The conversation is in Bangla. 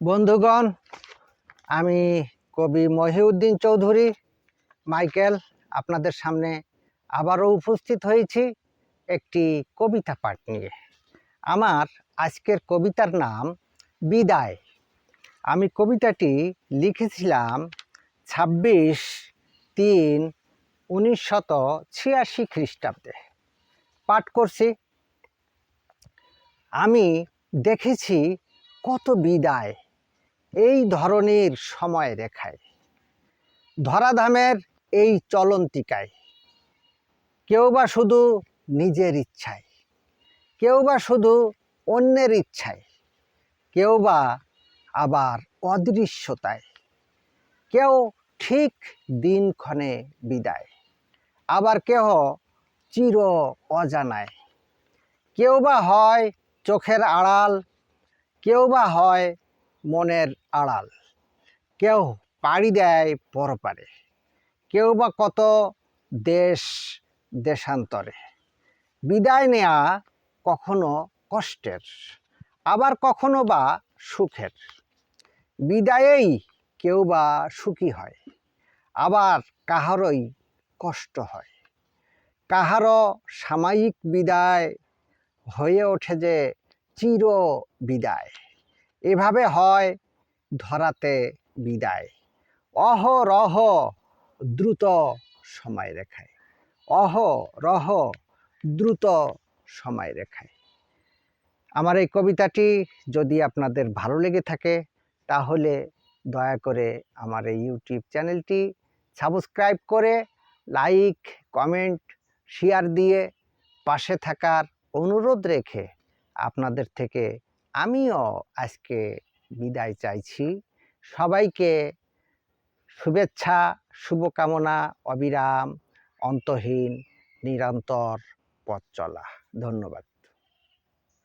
বন্ধুগণ, আমি কবি মহিউদ্দিন চৌধুরী, মাইকেল আপনাদের সামনে আবারও উপস্থিত হয়েছি একটি কবিতা পাঠ নিয়ে। আমার আজকের কবিতার নাম বিদায়। আমি কবিতাটি লিখেছিলাম ছাব্বিশ তিন উনিশশত ছিয়াশি খ্রিস্টাব্দে। পাঠ করছি। আমি দেখেছি কত বিদায়। এই ধরনের সময় রেখায়। ধরাধামের এই চলন্তিকায়। কেউ বা শুধু নিজের ইচ্ছায়। কেউ বা শুধু অন্যের ইচ্ছায়। কেউ বা আবার অদৃশ্যতায়। কেউ ঠিক দিনক্ষণে বিদায়। আবার কেহ চির অজানায়। কেউ বা হয় চোখের আড়াল। কেউ বা হয় মনের আড়াল। কেউ পাড়ি দেয় পরপারে, কেউ বা কত দেশ দেশান্তরে। বিদায় নেয়া কখনো কষ্টের, আবার কখনো বা সুখের। বিদায়েই কেউ বা সুখী হয়, আবার কাহারই কষ্ট হয়। কাহারও সাময়িক বিদায় হয়ে ওঠে যে চির বিদায় এভাবে হয় ধরাতে বিদায়। অহ রহ দ্রুত সময় রেখায়। অহ রহ দ্রুত সময় রেখায়। আমার এই কবিতাটি যদি আপনাদের ভালো লেগে থাকে, তাহলে দয়া করে আমার এই ইউটিউব চ্যানেলটি সাবস্ক্রাইব করে লাইক, কমেন্ট, শেয়ার দিয়ে পাশে থাকার অনুরোধ রেখে আপনাদের থেকে আমিও আজকে বিদায় চাইছি। সবাইকে শুভেচ্ছা শুভকামনা অবিরাম অন্তহীন নিরন্তর পথ চলা। ধন্যবাদ।